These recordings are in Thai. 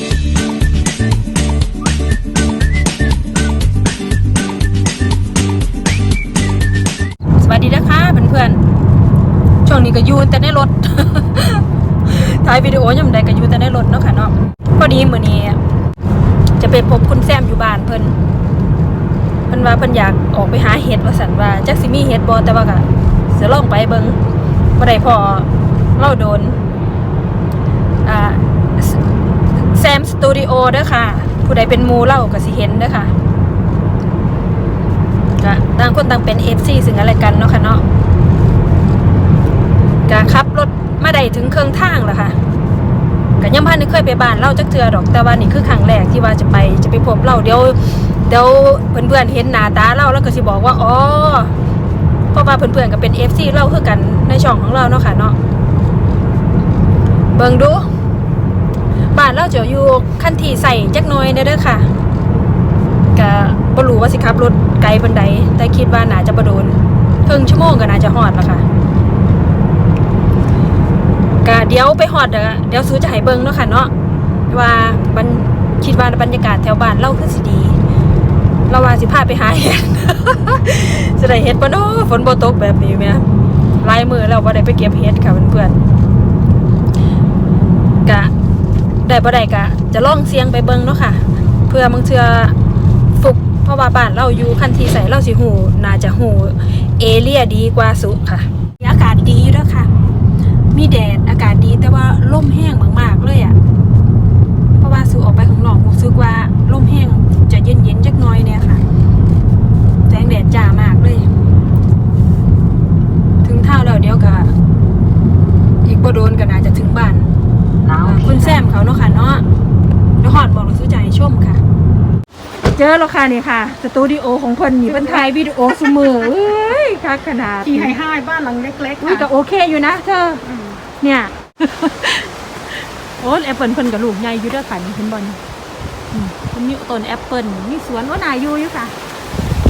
สวัสดีนะคะเพื่อนๆ ช่วงนี้ก็อยู่แต่ในรถ ถ่ายวิดีโอยามใดก็อยู่แต่ในรถเนาะค่ะเนาะ พอดีมื้อนี้จะไปพบคุณแซมอยู่บ้านเพิ่นเพิ่นว่าเพิ่นอยากออกไปหาเห็ดว่าสันว่าจักสิมีเห็ดบ่แต่ว่าก็สิลองไปเบิ่งบ่ได้พอเล่าโดน อ่าแซ มสตูดิโอเด้อค่ะ ผู้ใดเป็นมูเล่าก็สิเห็นเด้อค่ะก็ต่างคนต่างเป็น FC ซึ่งอะไรกันเนาะค่ะเนาะก็ขับรถมาได้ถึงเครื่องทางแล้วค่ะก็ยังพันได้เคยไปบ้านเล่าจักเทือดอกแต่ว่านี่คือครั้งแรกที่ว่าจะไปจะไปพบเล่าเดี๋ยวเดี๋ยวเพื่อนๆเห็นหน้าตาเล่าแล้วก็สิบอกว่าอ๋อเพราะว่าเพื่อนๆก็เป็น FC เล่าคือกันในช่องของเราเนาะค่ะเนาะเบิ่งดู บ้านเราจะอยู่ขั้นที่ใส่จักหน้อยเด้อเด้อค่ะก็บ่รู้ว่าสิขับรถไกลบันไดแต่คิดว่าน่าจะบ่โดนครึ่งชั่วโมงก็น่าจะฮอดแล้วค่ะก็เดี๋ยวไปฮอดเด้อเดี๋ยวซื้อจะให้เบิ่งเนาะค่ะเนาะว่าบันคิดว่าบรรยากาศแถวบ้านเราคือสิดีเราว่าสิพาไปหาเห็ดจะได้เห็ดบ่เนาะฝนโบตกแบบนี้แม่หลายมือแล้วบ่ได้ไปเก็บเห็ดค่ะเพื่อนๆก็ ได้บ่ได้ก็จะลองเสียงไปเบิ่งเนาะค่ะ เพื่อบางเทื่อฟุกเพราะว่าบ้านเราอยู่คันที่ใส่เราสิหูน่าจะหูเอเรียดีกว่าสุค่ะอากาศดีอยู่แล้วค่ะ มีแดดอากาศดีแต่ว่าลมแห้งมากๆเลยอะ่ะเพราะว่าสูออกไปข้างนอกรู้สึกว่าลมแห้งจะเย็นๆจักน้อยเนี่ยค่ะแสงแดดจ้ามากเลย ถึงเท่าแล้วเดี๋ยวก็อีกบ่โดนก็น่าจะถึงบ้าน คุณแซมเขาเนาะค่ะเนาะเดี๋ยวฮอดบอกเราซื้อใจชมค่ะ เจอแล้วค่ะนี่ค่ะ สตูดิโอของเพิ่นนี่เพิ่นถ่ายวิดีโอซุมือเอ้ยคักขนาดที่ให้ห้บ้านหลังเล็กๆอุ้ยก็ค่ะโอเคอยู่นะเธออเนี่ย โอ้แอปเปิลเพิ่นกับลูกใหญ่อยู่เด้วยค่ะนี่เห็นบอลเพิ่นมีต้นแอปเปิลมีสวนว่านาอยู่อยู่ค่ะ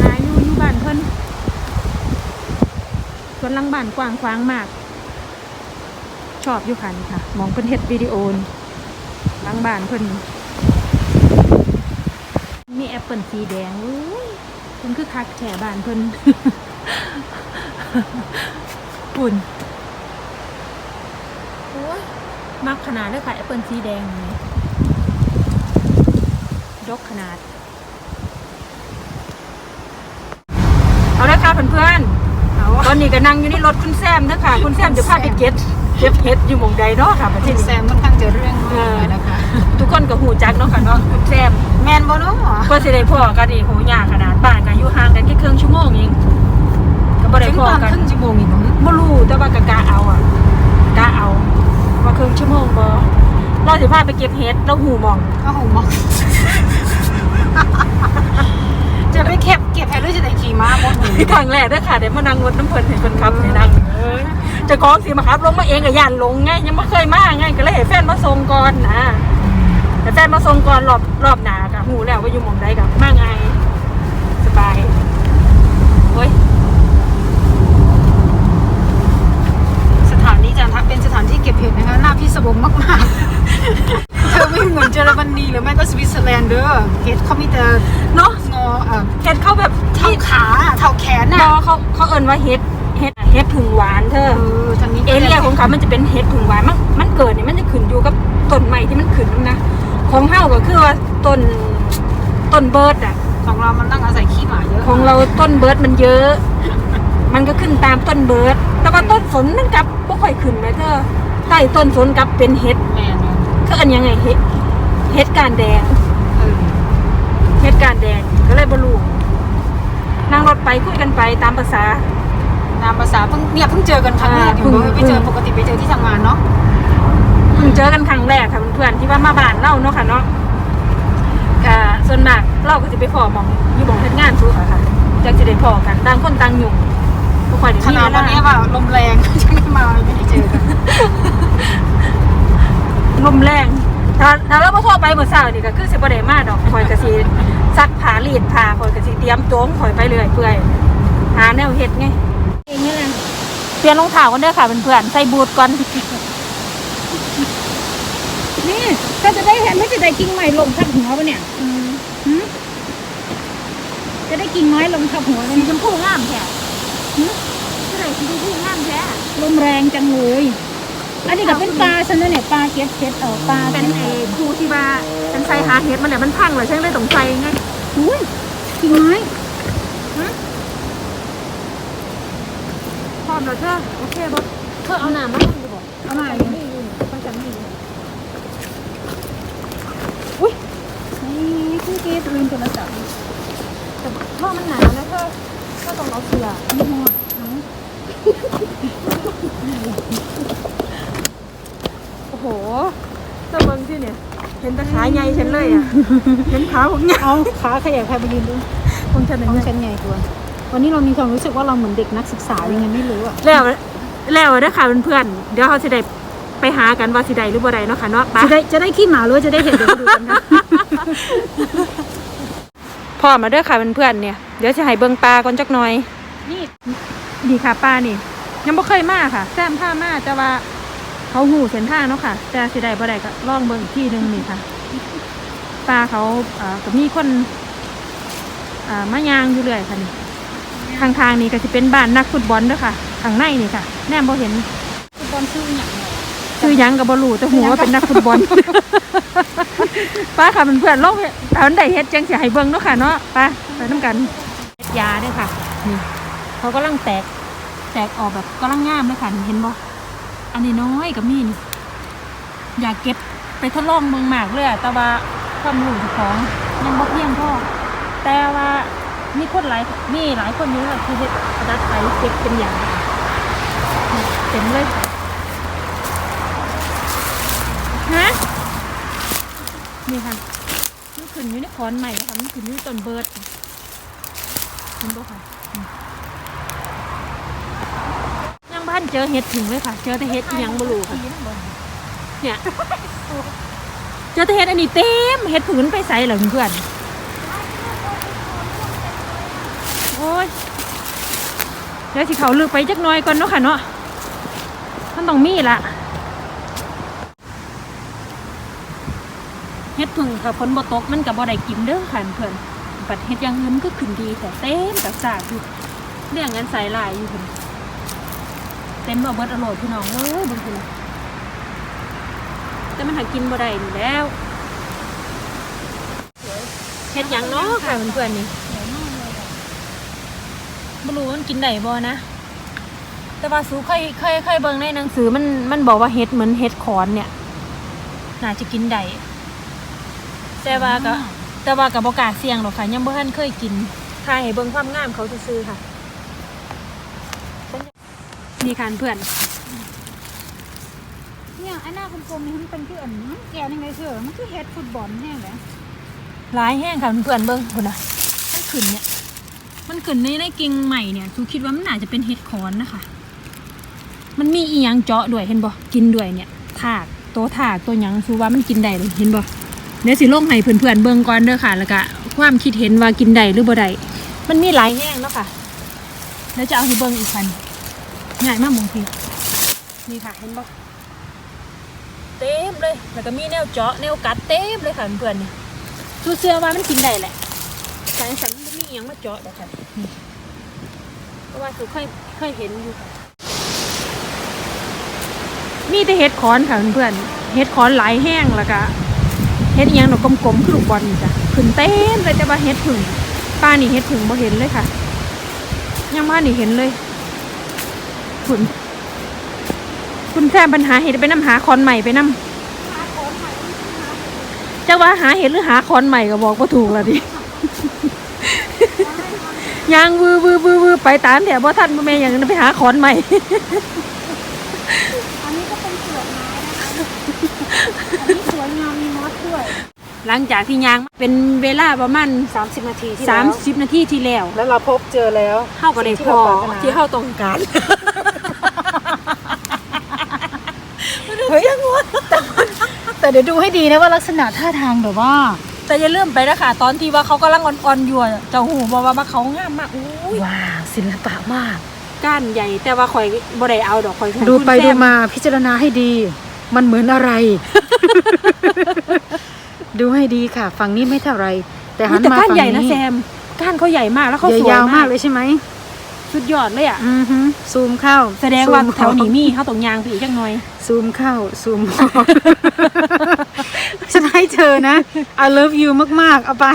นาอยู่อยู่บ้านเพิ่นสวนหลังบ้านกว้างขวางมาก ชอบอยู่ค่ะนี่ค่ะ มองเพิ่นเฮ็ดวิดีโอนี่หลังบ้านเพิ่นนี่มีแอปเปิลสีแดงอุ้ยเพิ่นคือคักแฉบ้านเพิ่นปุ่นโอ้ยมักขนาดเลยค่ะแอปเปิลสีแดงนี่ดกขนาด เอาละค่ะเพื่อนเอาๆตอนนี้ก็นั่งอยู่ในรถคุณแซมนะคะคุณแซมจะพาไปเก็บ เก็บเห็ดอยู่หมองใดเนาะค่ะประเทที่ศแซนี้ มค่อนข้างจะเรื่องมากนะคะทุกคนก็หูจักเนาะค่ะเนาะคุณแซมแมนบอนาะก็สิได้พ่อกันอีกโหยากขนาดบ้านกันอยู่ห่างกันแค่ครึ่งชั่วโมงเองก็บ่ได้ถึงพ่อตอนกันครึ่งชั่วโมงอีกมั้งบ่รู้แต่ว่ากะกะเอาอะกะเอาว่าครึ่งชั่วโมงบ่เราสิพาไปเก็บเห็ดเราหูหมอง ก็หงมอก จะไปเก็บเก็บแพรด้วยจะได้ขี่ม้าบนหูครั้งแรกเด้อค่ะเดี๋ยวมานั่งรถน้ำเพิ่นให้เพิ่นขับให้นั่งเออเจะของสิมาขับลงมาเองก็ย่านลงไงยังบ่เคยมาไงก็เลยให้แฟนมาส่งก่อนนะแต่แฟนมาส่งก่อนรอบรอบหน้าก็หูแล้วว่าอยู่หม่องใดก็มาไงสบายโอ้ยสถานนี้จะทักเป็นสถานที่เก็บเห็ดนะคะหน้าพิศวงมากๆเธ อไม่เหมือนเยอรมนีหรือไม่ก็สวิตเซอร์แลนด์เด้อเห็ดเขามีแต่เนาะงอเอ่อเห็ดเขาแบบเท่าที่ขาเท่าแขนบน่ะอเขาเขาเอิ้นว่าเห็ดเห็ดเห็ดผึ่งหวานเธอ เออทางนี้เอเรียของเขามันจะเป็นเห็ดผึ่งหวาน มันมันเกิดเนี่ยมันจะขึ้นอยู่กับต้นไม้ที่มันขึ้นนั่นนะ ของเฮาก็คือว่าต้นต้นเบิร์ดอะ ของเรามันต้องอาศัยขี้หมาเยอะของเราต้นเบิร์ดมันเยอะ มันก็ขึ้นตามต้นเบิร์ด แต่ว่าต้นสนมันกลับบ่ค่อยขึ้นไหมเธอใต้ต้นสนกลับเป็นเห็ดแม่เนอะคืออันยังไงเห็ด เห็ดการแดงเออเห็ดการแดงก็เลยบ่รู้นั่งรถไปคุยกันไปตามภาษาตามภาษาเพิ่งเนี่ยเพิ่งเจอกันครั้งแรกอยู่อ่าเพิ่งไปเจอปกติไปเจอที่ทำงานเนาะเพิ่งเจอกันครั้งแรกค่ะเพื่อนๆที่ว่ามาบ้านเล่าเนาะค่ะเนาะก็ส่วนมากเราก็จะไปพอหมองอยู่หมองเฮ็ดงานทุกอะค่ะจังจะได้พอกันต่างคนต่างยุ่งบ่ค่อยได้ขมีนาดเววันลานี้ว่าลมแรงยังไม่มาไม่ได้เจอกันลมแรง ถ้าถ้าเราบ่โทรไปเมื่อเช้านี่ก็คือสิบ่ได้มาดอกข่อยก็สิซักผ้ารีดผ้าข่อยก็สิเตรียมโจมข่อยไปเรื่อยเปื่อยหาแนวเฮ็ดไงเองนี่แหละเปลี่ยนรองเท้ากันเด้อค่ะเพื่อนๆใส่บูทก่อนนนี่ถ้าจะได้เห็นไม่จะได้กิ่งไม้ลงทับหัวปะเนี่ยหืมจะได้กิ่งไม้ลงทับหัวปะสีเนี่ยชมพูงามแท้จะได้สีชมพูงามแท้ลมแรงจังเลย อันนี้ก็เป็นปลาฉันนะเนี่ยปลาเก็บเก็บเออปลาเป็นไอ้ครูที่ว่าฉันใส่หาเห็ดมันเนี่ยมันพังเลยฉันเลยต้องใส่ไงอุ้ยกิ่งไม้พร้อมแล้วเธอโอเคบ่เธอเอาน้ำมาให้ดูบ่เอามามันเลยมีอยู่มันจะมีอยู่นี่คือเกสลืมโทรศัพท์แต่ท่อมันหนาวนะเธอเธอต้องเอาเสื้อไม่หมดเอา โอ้โหเธอเบิ่งที่เนี่ย เห็นแต่ขาใหญ่ฉันเลยอะ เห็นขาผมใหญ่เอาขาขยับใครไปยืนดูของฉันขเอองงฉันใหญ่กว่าวันนี้เรามีความรู้สึกว่าเราเหมือนเด็กนักศึกษายังไงไม่รู้อะแล้วแล้วเด้อค่ะเพื่อนๆเดี๋ยวเขาสิได้ไปหากันว่าสิได้หรือบ่ได้เนาะค่ะเนาะไปจะได้จะได้ขี้หมาหรือว่าจะได้เห็นเดี๋ยวมาดูกันค่ะพ่อมาเด้อค่ะเพื่อนๆเนี่ยเดี๋ยวจะให้เบิ่งปลาก่อนจักหน่อย นี่ดีค่ะปลานี่ ยังบ่เคยมาค่ะ แซมผ้ามาแต่ว่า เขาหูเส้นทางเนาะค่ะ แต่สิได้บ่ได้ก็ลองเบิ่งอีกที่หนึงนี่ค่ะปลาเขาอ่าก็มีคนอ่ามายางอยู่เรื่อยค่ะนี่ทางทางๆนี่ก็สิเป็นบ้านนักฟุตบอลเด้อค่ะทางในนี่ค่ะ แนมบ่เห็นฟุตบอลชื่ออย่างไรคือหยังกับบอลูแต่หัวาเป็นนักฟุตบอล ป้าค่ะเพื่อนๆลงเอาอันใดเฮ็ดจังสิให้เบิ่งเนาะค่ะเนาะไปไปน้ำกันเฮ็ดยาเด้วยค่ะ นี่ เขากำลังแตก แตกออกแบบกำลังงามเลยค่ะนี่เห็นบ่ อันนี้น้อยกับมีนี่อยากเก็บไปทดลองเมืองหมากเลยอะแต่ว่าความรู้ของยังบ่เพียงพอแต่ว่ามีคนหลายมีหลายคนอยู่ค่ะที่เฮ็ดกระดาษไทยเก็บเป็นอย่างนี่เต็มเลยฮะนี่ค่ะมันขึ้นอยู่ในคอนใหม่นะคะมันขึ้นอยู่ในต้นเบิร์ดเห็นบ่ค่ะอืมยังบ้า นเจอเห็ดถึงเลยค่ะ เจอแต่เห็ดอีหยังบ่รู้ค่ะ เนี่ย เจอแต่เห็ดอันนี้เต็มเห็ดผืนไปใส่เหรอเพื่อน โอ้ยเดี๋ยวสิเขาลือไปจักหน้อยก่อนเนาะค่ะเนาะ มันต้องมีละเฮ็ดพึ่งค่ะฝนบ่ตกมันก็บ่ได้กินเด้อค่ะเพื่อนปัดเฮ็ดอย่างอื่นมันก็ขึ้นดีแต่เต็มกับสาดอยู่เรื่องงั้นใส่ลายอยู่พุ่น เต็มเอาเบิดอร่อยพี่น้องเลยเบางทีแต่มันหากินบ่ได้นี่แล้วเฮ็ดหยังเนาะค่ะเพื่อนๆนี่บ่รู้ว่ามันกินได้บ่นะ แต่ว่าสูเคยเคยเคยเบิ่งในหนังสือมันมันบอกว่าเฮ็ดเหมือนเฮ็ดขอนเนี่ย น่าจะกินได้แต่ว่าก็แต่ว่ากับบกล้าเสี่ยงหรอกค่ะยังบ่ทันเคยกินถ่ายให้เบิ่งความงามเขาซื่อๆค่ะ นี่ค่ะเพื่อนเนี่ยไอ้หน้ากลมๆนี่มันเป็นคืออันนี้แกนยังไงเชื่อมันคือเฮดฟุตบอลแห้งเลยหลายแห้งค่ะเพื่อนๆเบิ่งพุ่นน่ะมันขึ้นเนี่ย มันขึ้นในในกิ่งใหม่เนี่ยทูคิดว่ามันน่าจะเป็นเห็ดขอนนะคะ มันมีอีหยังเจาะด้วยเห็นบ่กินด้วยเนี่ยถากตัวถากตัวหยังซูว่ามันกินได้เลยเห็นบ่เดี๋ยวสิลงให้เพื่อนๆเบิ่งก่อนเด้อค่ะ แล้วก็ความคิดเห็นว่ากินได้หรือบ่ได้มันมีหลายแห้งเนาะค่ะเดี๋ยวจะเอาให้เบิ่งอีกคัน ง่ายมากมงทีนี่ค่ะเห็นบ่เต็มเลย แล้วก็มีแนวเจาะแนวกัดเต็มเลยค่ะเพื่อนๆนี่ซูเชื่อว่ามันกินได้แหละสายสันมันบ่มีอิหยังมาเจาะดอกค่ะนี่เพราะว่าสูเคยเคยเห็นอยู่ค่ะมีแต่เห็ดคอนค่ะเพื่อนๆเห็ดคอนหลายแห้งแล้วก็เห็ดอิหยังหนกกลมๆคือลูกบอลนี่จ้ะขึ้นเต็มเลยแต่ว่าเห็ดผึ่งป้านี่เห็ดผึ่งบ่เห็นเลยค่ะยังมานี่เห็นเลย คุณคุณแซมปัญหาเห็ดไปน้ำหาคอนใหม่ไปน้ำจะว่าหาเห็ดหรือหาคอนใหม่ก็บอกว่าถูกแล้วดิยางวือวือวือวือไปตามแต่บ่ท่านบ่แม่อย่างนั้นไปหาคอนใหม่อันนี้ก็เป็นเปลือกไม้นะคะอันนี้สวยงามมีมอสด้วยหลังจากที่ยางเป็นเวลาประมาณ30 นาทีที่สามแล้วสิบนาทีที่แล้ว แล้วเราพบเจอแล้วเข้าก็ได้สิ่งพที่อเราปรารถนาที่เข้าตรงกัน เฮ้ย แต่เดี๋ยวดูให้ดีนะว่าลักษณะท่าทางแบบว่า แต่อย่าลืมไปนะคะตอนที่ว่าเขากำลังอ่อนๆอยู่อะเจ้าหูบอกว่ามาเขางามมากอุ้ยว้าวศิลปะมาก ก้านใหญ่แต่ว่าข่อยบ่ได้เอาดอกข่อยให้ดูคุณไปแซดูมาพิจารณาให้ดี มันเหมือนอะไร ดูให้ดีค่ะ ฝั่งนี้ไม่เท่าไร แต่หันแต่มาก้านฝั่งใหญ่นะนี้แซมก้านเขาใหญ่มากแล้วเขาใหญ่สวยยาวมามากกเลยใช่ไหม สุดยอดเลยอะอือฮึซูมเข้าแสดงว่าซูมแถวนี้มีเขาตรงยางไปอีกจังหน่อย ซูมเข้า ซูมออกฉันให้เธอนะ I love you มาก ๆ เอาไป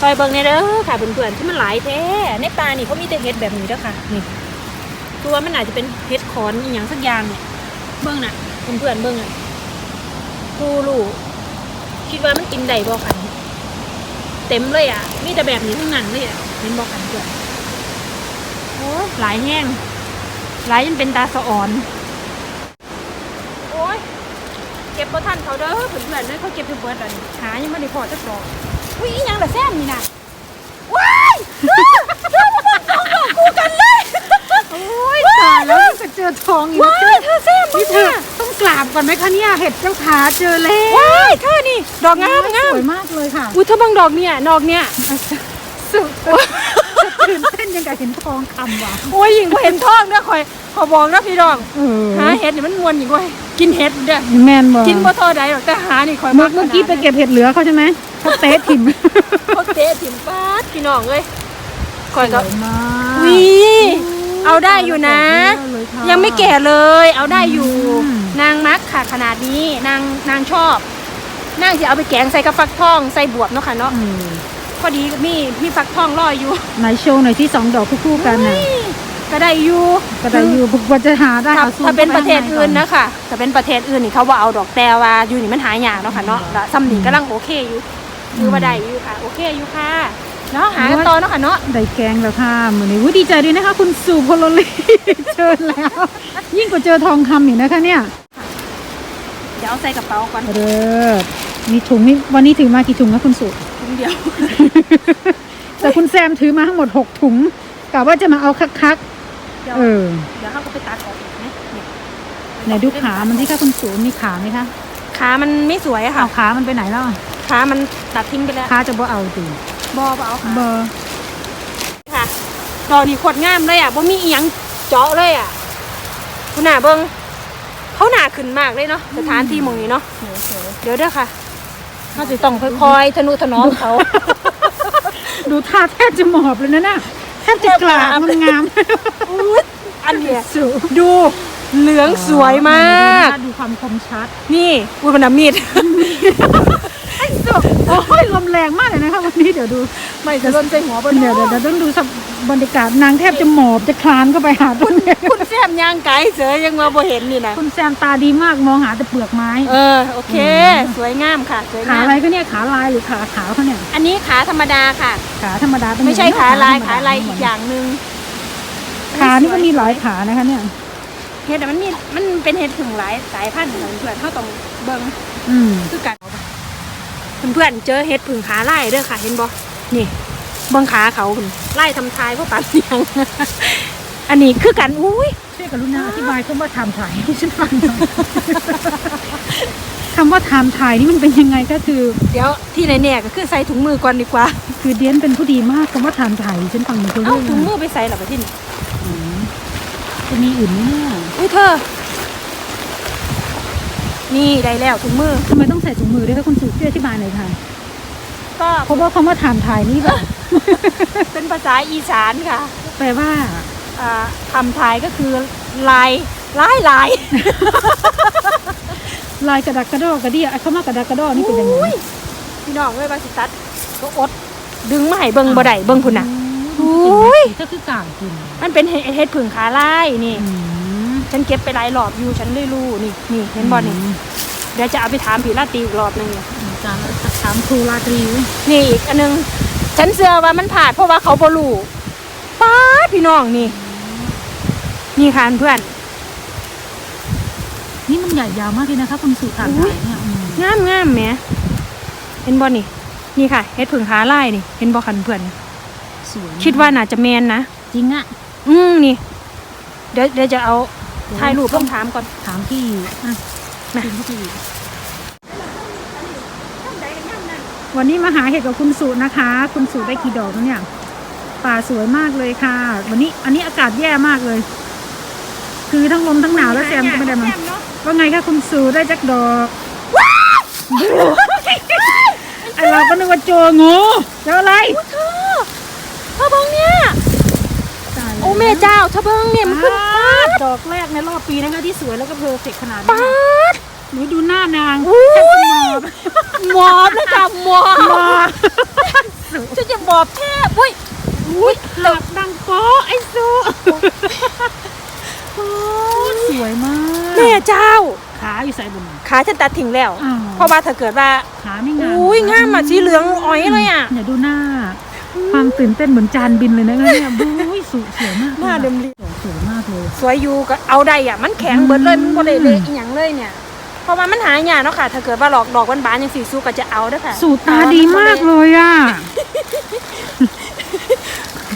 ซอยเบิงเนี่ยเด้อค่ะเพื่อนๆที่มันหลายแท้ในปลานี่เขามีแต่เห็ดแบบนี้เด้อค่ะนี่ตัวมันอาจจะเป็นเห็ดขอนอหย่างสักอย่างเนี่ยเบิ้งน่ะเพื่อนๆเบิ้งอะกูรู้คิดว่ามันกินได้บ่คันเต็มเลยอะมีแต่แบบนี้ทั้งนั้นเลยอะเห็นบ่คันเพื่อน โอ้ยหลายแห้งหลายจนเป็นตาสะอ่อน โอ้ย เก็บบ่ทันเขาเด้อเพื่อนๆเลยเขาเก็บไปเบิดแล้วนี่หายังไม่ได้พอจักดอกอุ้ยอีหยังละแซมนี่นะว้ายเธอมาบอกของกูกันเลยโอ้ยตายแล้วจะเจอทองอีกว้าแล้วยเธอแซมนี่นี่เธเธออต้องกราบก่อนไหมคะเนี่ยเห็ดเจ้าขาเจอแล้วว้ายเธอนี่ ดอกงามงามสวยมากเลยค่ะอุ้ยเธอเบังดอกเนี่ยดอกเนี่ยสุด ตื่นเต้นยังกับเห็นทองคำว่ะโอ้ยหญิงก็เห็นทองเด้อคอยขอบอกนะพี่ดองเออหาเห็ดนี่มันมวนหญิงก็กินเห็ดเด้อแมนบ่กินบ่ทอใดหรอกแต่หานี่คอยเมื่อเมื่อกี้ไปเก็บเห็ดเหลือเขาใช่ไหมเขาเตะถิ่มเขาเตะถิ่มฟาดพี่น้องเลยคอยก็สวยมากวีเอาได้อยู่นะเลยค่ะยังไม่แก่เลย เอาได้อยู่อืมนางมักค่ะขนาดนี้นางนางชอบนางจะเอาไปแกงใส่กับฟักทองใส่บวบเนาะค่ะเนาะอืม พอดีมีมีฟักทองรออยู่ไหนโชว์หน่อยที่สองดอกคู่ๆกันน่ะอุ้ยก็ได้อยู่ก็ได้อยู่พวกจะหาได้ถ้าอซูมถ้าเป็นประเทศข้าไข้าอื่นนะคะถ้าเป็นประเทศอื่นนี่เขาว่าเอาดอกแต่ว่าอยู่นี่มันหายากเนาะค่ะเนาะแล้วซัมนี่กำลังโอเคอยู่คือว่าได้อยู่ค่ะ โอเคอยู่ค่ะเนาะหากันต่อเนาะค่ะเนาะได้แกงแล้วค่ะมือนี้วุ้ยดีใจด้วยนะคะ คุณสุพลลีเชิญแล้ว ยิ่งกว่าเจอทองคำอีกนะคะเนี่ยเดี๋ยวเอาใส่กระเป๋าก่อนเด้อมีถุงนี่วันนี้ถือมากี่ถุงนะคุณสุ ถุงเดียว แต่คุณแซมถือมาทั้งหมดหกถุงกะว่าจะมาเอาคักเดี๋ยวๆเออ เดี๋ยวเขาก็ไปตัดออกอีกนะเนี่ยไหนดูขามันที่ค่ะคุณสุมีขาไหมคะขามันไม่สวยอะเอาค่ะขามันไปไหนแล้วอะขามันตัดทิ้งไปแล้วขาจะบ่เอาตีบอเปล่าค่ะเบอร์ค่ะดอกนี่โคตรงามเลยอะบ่มีอีหยังเจาะเลยอะคุณหน้าเบิงเขาหนาขึ้นมากเลยเนาะสถานที่หมองนี้เนาะเดี๋ยวเด้อค่ะ เขาจะต้องค่อยๆทนุถนอมเขา ดูท่าแทบจะหมอบเลยนะน่ะแทบจะกราบมันงามอุ๊ยอันเนี้ยสุดูเหลืองสวยมาก ดูความคมชัด นี่อุ้ยมันน้ำมีดไอ้สุ โอ้ยลมแรงมากเลยนะคะวันนี้เดี๋ยวดูไม่จะล่นใส่หัวบนเดี๋ยวเดี๋ยวเดี๋ยวต้องดูสับบรรยากาศนางแทบจะหมอบจะคลานเข้าไปหาต้นเนี่ยคุณแซมย่างไก่เสือยังมาบ่เห็นนี่นะคุณแซมตาดีมากมองหาแต่เปลือกไม้ เออโอเค สวยงามค่ะสวยามขางอะไรก็เนี่ยขาลายหรือขาขาวเขาเนี่ยอันนี้ขาธรรมดาค่ะ ขาธรรมดาเป็นไม่ใช่อย่งขานี้ลายธรรมดขาลายอีกอย่างหนึ่งขานี่ก็มีหลายขานะคะเนี่ยเห็ดอะมันมีมันเป็นเห็ดถึงหลายสายพันธุ์ของเพื่อนเขาต้องเบิ่งอืมคือกัน เพื่อนๆเจอเห็ดผึ่งขาไล่เด้อค่ะ เห็นบ่นี่เบิ่งขาเขาคุณไล่ทำทายพวกปันเสียง อันนี้คือกันอุ้ยช่วยกรุณาอธิบายคำว่าไทม์ถ่ายให้ฉันฟังหน่อยคำว่าไทม์ถ่ายนี่มันเป็นยังไงก็คือ เดี๋ยวที่ไหนเนี่ยก็คือใส่ถุงมือก่อนดีกว่า คือเดียนเป็นผู้ดีมากคำว่าไทม์ถ่ายฉันฟังหนูคนเอ้าเรื่องถุงมือไปใส่หรอไปที่นี่จะมีอื่นไหมเนี่ยอุ้ยเธอ นี่ได้แล้วถุงมือ ทำไมต้องใส่ถุงมือด้วยคะคุณสุช่วยอธิบายหน่อยค่ะ ก็เพราะว่าคำว่าไทม์ถ่ายนี่แบบ เป็นภาษาอีสานค่ะแปลว่า อ่าทำทายก็คือลายลายลายลายกระดักกระดอกกระเดียไอ้คำว่ากระดักกระดอนี่เป็นยังไงอุ้ยพี่น้องเลยบาสิตัดก็อด ดึงมาให้เบิ่งบ่ได้เบิ่งพุ่นน่ะ อุ้ยก็คือกลางกินมันเป็นเห็ดเห็ดผึ่งขาลายนี่ อืม ฉันเก็บไปหลายรอบอยู่ฉันเลยรู้นี่นี่เห็นบ่นี่เดี๋ยวจะเอาไปถามผีลาตรีอีกรอบหนึงเนี่ยการถามครูราตรีนี่อีกอันหนึงฉันเชื่อว่ามันผ่านเพราะว่าเขาบ่รู้ป้าดพี่น้องนี่ นี่ค่ะเพื่อน นี่มันใหญ่ยาวมากเลยนะคะคุณสุถามอุ๊ยถ่ายเนี่ยอืมงามงามแหมเห็นบ่นี่ นี่ค่ะเห็ดผึ่งขาลายนี่ เห็นบ่คันเพื่อนสวยมกคิดว่าน่าจะแมนนะจริงอะอืมนี่ เดี๋ยวเดี๋ยวจะเอา ถ่ายรูปต้องถามก่อนถามพี่อะมาถามพี่วันนี้มาหาเห็ดกับคุณสุนะคะ คุณสุได้กี่ดอกแล้วเนี่ย ป่าสวยมากเลยค่ะ วันนี้อันนี้อากาศแย่มากเลย คือทั้งลมทั้งหนาวแล้วแซมก็ไม่ได้มาแซเนาะว่าไงคะคุณสูได้จักดอกไอเราก็นึกว่าโจงูเจออะไรเธอเธอเบิ้งเนี่ยตายแล้วโอ้แม่เจ้าเธอเบิ้งเนี่ยมันขึ้นปาดดอกแรกในรอบปีนะคะที่สวยแล้วก็เพอร์เฟกขนาดนี้ปาดหนูดูหน้านางอุ้ยแทบเป็นหมอบหมอบเลยจ้ะหมอบหมอบฉันจะหมอบแทบอุ้ยอุ้ยหลับดังโป๊ะไอ้สูโอ้สวยมากแม่เจ้า ขาอยู่ใส่บนขาฉันตัดทิ้งแล้วอ้าวเพราะว่าถ้าเกิดว่าขาไม่งามอุ้ยงามอะสีเหลืองอ้อยเลยอะอย่าดูหน้า ความตื่นเต้นเหมือนจานบินเลยนะคะเนี่ยบุ้ยสวยสวยมากหน้าเดิมดีสวยมากเลย สวยอยู่ก็เอาได้อะ มันแข็งเบิดเลยมันบ่ได้เละอีหยังเลยเนี่ยเพราะว่ามันหายากเนาะค่ะ ถ้าเกิดว่าหลอกดอกบานๆยังสีสู้ก็จะเอาเด้อค่ะสูตรตาดีมากเลยอะ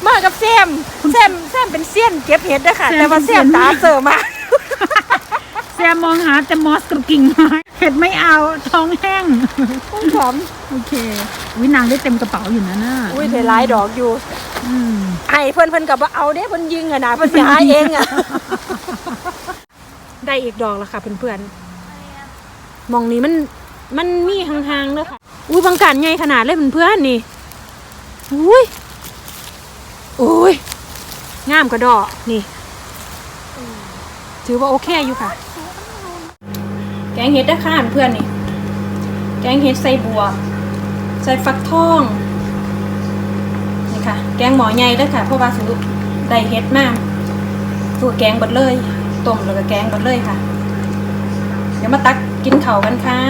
มากับแซมแซมแซมเป็นเซียนเก็บเห็ดเด้อค่ะแซมแต่ว่าเป็นแซเซียมนตาเสอมากแซมมองหาแต่มอสกับกิ่งไม้เห็ดไม่เอาท้องแห้งต้องผอมโอเค วินางได้เต็มกระเป๋าอยู่นะน่ะอุ้ยได้หลายดอกอยู่อืมไอ้เพิ่นเพิ่นก็บ่เอาเด้เพิ่นยิงอะนะเพิ่นสิหาเองอะได้อีกดอกแล้วค่ะเพื่อนๆมองนี้มันมันมีห่างๆเด้อค่ะอุ้ยบางการใหญ่ขนาดเลยเพื่อนๆนี่อุ้ยอุ้ยงามกระดอกนี่ ถือว่าโอเคอยู่ค่ะ แกงเห็ดได้อค่ะเพื่อนนี่ แกงเห็ดใส่บัวใส่ฟักทองนี่ค่ะ แกงหมอใหญ่เด้อค่ะเพราะว่าสุได้เฮ็ดมากตัวแกงบดเลยต้มแล้วก็แกงบดเลยค่ะ เดี๋ยวมาตักกินเข่ากันค่ะ